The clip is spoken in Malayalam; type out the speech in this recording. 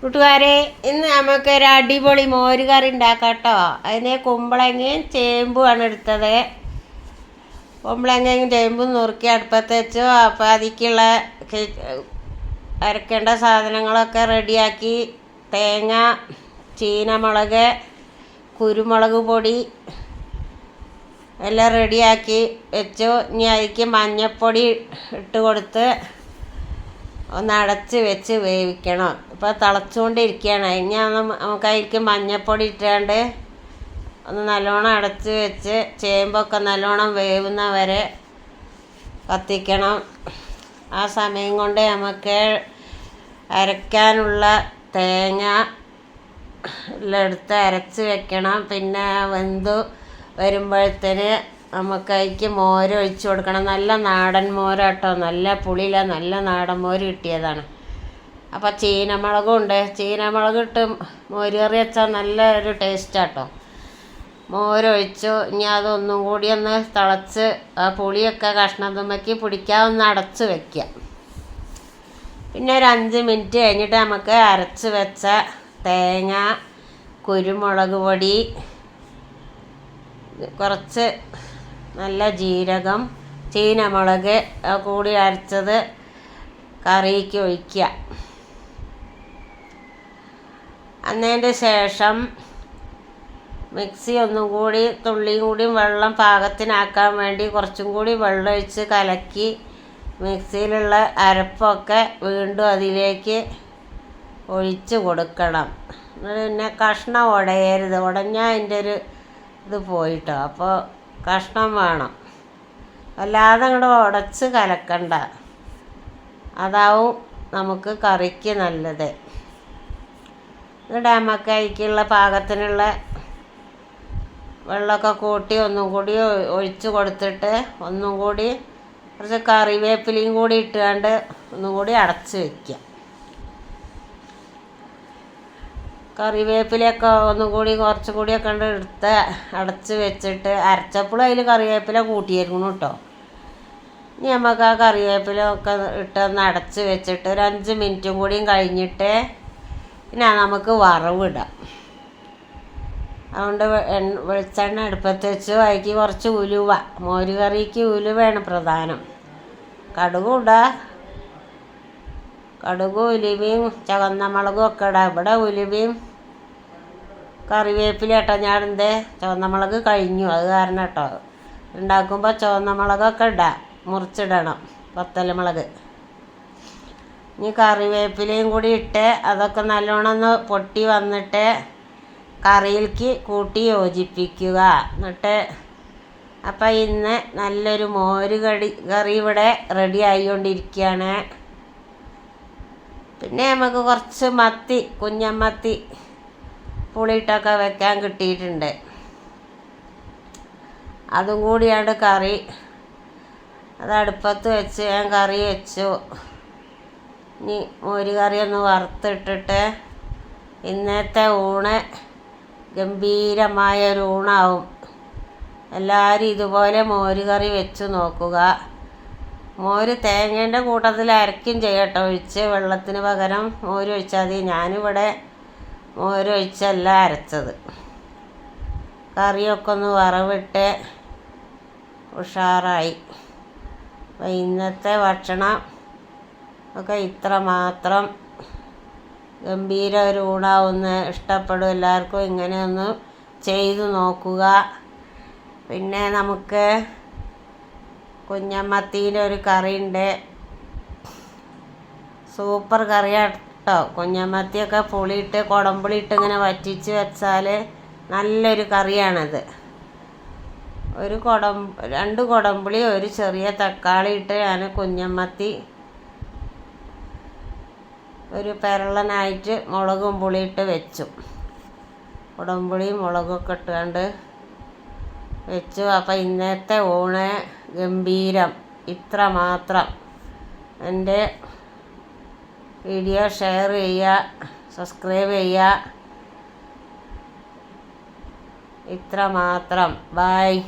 കൂട്ടുകാരെ ഇന്ന് നമുക്ക് ഒരു അടിപൊളി മോര് കറി ഉണ്ടാക്കാം കേട്ടോ. അതിന് കുമ്പളങ്ങയും ചേമ്പുമാണ് എടുത്തത്. കുമ്പളങ്ങയും ചേമ്പും നുറുക്കി അടുപ്പത്ത് വെച്ചു. അപ്പോൾ അതിക്കുള്ള അരക്കേണ്ട സാധനങ്ങളൊക്കെ റെഡിയാക്കി. തേങ്ങ ചീനമുളക് കുരുമുളക് പൊടി എല്ലാം റെഡിയാക്കി വെച്ചു. ഇനി അതിക്ക് മഞ്ഞൾപ്പൊടി ഇട്ട് കൊടുത്ത് ഒന്ന് അടച്ച് വെച്ച് വേവിക്കണം. ഇപ്പോൾ തിളച്ചുകൊണ്ടിരിക്കുകയാണ്. ഇനി ഒന്ന് നമുക്ക് അതിലേക്ക് മഞ്ഞൾപ്പൊടി ഇട്ടാണ്ട് ഒന്ന് നല്ലോണം അടച്ച് വെച്ച് ചേമ്പൊക്കെ നല്ലോണം വേവുന്ന വരെ കത്തിക്കണം. ആ സമയം കൊണ്ട് നമുക്ക് അരയ്ക്കാനുള്ള തേങ്ങ എടുത്ത് അരച്ച് വെക്കണം. പിന്നെ വെന്തു വരുമ്പോഴത്തേന് നമുക്ക് അതിലേക്ക് മോര് ഒഴിച്ച് കൊടുക്കണം. നല്ല നാടൻ മോരാട്ടോ. നല്ല പുളിയില്ല നല്ല നാടൻ മോര് കിട്ടിയതാണ്. അപ്പോൾ ചീനമുളകും ഉണ്ട്. ചീനമുളക് ഇട്ട് മോര് കറി വെച്ചാൽ നല്ല ഒരു ടേസ്റ്റാട്ടോ മോരൊഴിച്ചു ഇനി അതൊന്നും കൂടി ഒന്ന് തിളച്ച് ആ പുളിയൊക്കെ കഷ്ണത്തുമ്മയ്ക്ക് പിടിക്കാൻ ഒന്ന് അടച്ച് വെക്കുക പിന്നെ ഒരു അഞ്ച് മിനിറ്റ് കഴിഞ്ഞിട്ട് നമുക്ക് അരച്ച് വെച്ച തേങ്ങ കുരുമുളക് പൊടി കുറച്ച് നല്ല ജീരകം ചീനമുളക് മുളക് കൂടി അരച്ചത് കറിക്ക് ഒഴിക്കുക. അന്നതിന്റെ ശേഷം മിക്സി ഒന്നും കൂടി തുള്ളിയും കൂടി വെള്ളം പാകത്തിനാക്കാൻ വേണ്ടി കുറച്ചും കൂടി വെള്ളം ഒഴിച്ച് കലക്കി മിക്സിയിലുള്ള അരപ്പൊക്കെ വീണ്ടും അതിലേക്ക് ഒഴിച്ച് കൊടുക്കണം. പിന്നെ കഷ്ണം ഉടയരുത്. ഉടഞ്ഞാൽ അതിന്റെ ഒരു ഇത് പോയിട്ടോ. അപ്പോൾ കഷ്ണം വേണം. അല്ലാതെ അങ്ങോട്ട് ഉടച്ച് കലക്കണ്ട. അതാവും നമുക്ക് കറിക്ക് നല്ലത്. എന്നിട്ട് നമുക്ക് പാകത്തിനുള്ള വെള്ളമൊക്കെ കൂട്ടി ഒന്നും കൂടി ഒഴിച്ച് കൊടുത്തിട്ട് ഒന്നും കൂടി കുറച്ച് കറിവേപ്പിലയും കൂടി ഇട്ടുകൊണ്ട് ഒന്നും കൂടി അടച്ച് വയ്ക്കുക കറിവേപ്പിലയൊക്കെ ഒന്നും കൂടി കുറച്ചും കൂടിയൊക്കെ ഉണ്ട് എടുത്ത് അടച്ച് വെച്ചിട്ട് അരച്ചപ്പോൾ അതിൽ കറിവേപ്പില കൂട്ടിയിരുന്നു കേട്ടോ ഇനി നമുക്ക് ആ കറിവേപ്പില ഒക്കെ ഇട്ടൊന്ന് അടച്ച് വെച്ചിട്ട് ഒരു അഞ്ച് മിനിറ്റും കൂടിയും കഴിഞ്ഞിട്ട് പിന്നെ നമുക്ക് വറവിടാം അതുകൊണ്ട് വെളിച്ചെണ്ണ അടുപ്പത്ത് വെച്ച്. അതിലേക്ക് കുറച്ച് ഉലുവ. മോര് കറിക്ക് ഉലുവയാണ് പ്രധാനം. കടുകും ഇടാം. കടുകും ഉലുവയും ചുവന്ന മുളകും ഒക്കെ ഇടാം. ഇവിടെ ഉലുവയും കറിവേപ്പില കേട്ടോ ഞാനെന്തേ? ചുവന്ന മുളക് കഴിഞ്ഞു. അത് കാരണം കേട്ടോ. ഉണ്ടാക്കുമ്പോൾ ചുവന്ന മുളകൊക്കെ ഇടാം. മുറിച്ചിടണം. വത്തല മുളക്. ഇനി കറിവേപ്പിലയും കൂടി ഇട്ട് അതൊക്കെ നല്ലോണം ഒന്ന് പൊട്ടി വന്നിട്ട് കറിയിലേക്ക് കൂട്ടി യോജിപ്പിക്കുക. എന്നിട്ട് അപ്പം ഇന്ന് നല്ലൊരു മോര് കടി കറി ഇവിടെ റെഡി ആയിക്കൊണ്ടിരിക്കുകയാണ്. പിന്നെ നമുക്ക് കുറച്ച് മത്തി കുഞ്ഞമ്മത്തി പുളിയിട്ടൊക്കെ വെക്കാൻ കിട്ടിയിട്ടുണ്ട്. അതും കൂടിയാണ് കറി. അത് അടുപ്പത്ത് വെച്ച് ഞാൻ കറി വെച്ചു. ഇനി മോര് കറി ഒന്ന് വറുത്തിട്ടിട്ട് ഇന്നത്തെ ഊണ് ഗംഭീരമായ ഒരു ഊണാവും. എല്ലാവരും ഇതുപോലെ മോര് കറി വെച്ച് നോക്കുക. മോര് തേങ്ങേന്റെ കൂട്ടത്തിൽ അരക്കും ചെയ്യട്ടോ. ഒഴിച്ച് വെള്ളത്തിന് പകരം മോര് ഒഴിച്ചാൽ മതി. ഞാനിവിടെ മോര് ഒഴിച്ചല്ല അരച്ചത്. കറിയൊക്കെ ഒന്ന് വറവിട്ട് ഉഷാറായി. അപ്പം ഇന്നത്തെ ഭക്ഷണം ഒക്കെ ഇത്ര മാത്രം. ഗംഭീര ഒരു ഊണാവുന്ന ഇഷ്ടപ്പെടും. എല്ലാവർക്കും ഇങ്ങനെയൊന്ന് ചെയ്തു നോക്കുക. പിന്നെ നമുക്ക് കുഞ്ഞമ്മത്തീന്റെ ഒരു കറിയുണ്ട്. സൂപ്പർ കറിയാണ് കേട്ടോ കുഞ്ഞമ്മത്തിയൊക്കെ പുളിയിട്ട് കുടമ്പുളിയിട്ട് ഇങ്ങനെ വറ്റിച്ച് വെച്ചാൽ നല്ലൊരു കറിയാണത്. ഒരു കുടം രണ്ട് കുടമ്പുളി ഒരു ചെറിയ തക്കാളി ഇട്ട് ഞാൻ കുഞ്ഞമ്മത്തി ഒരു പെരളനായിട്ട് മുളകും പുളിയിട്ട് വെച്ചു. കുടമ്പുളിയും മുളകൊക്കെ ഇട്ടുകൊണ്ട് വെച്ചു. അപ്പം ഇന്നത്തെ ഊണ് ഗംഭീരം. ഇത്ര മാത്രം എന്റെ വീഡിയോ ഷെയർ ചെയ്യുക സബ്സ്ക്രൈബ് ചെയ്യുക. ഇത്ര മാത്രം ബായ്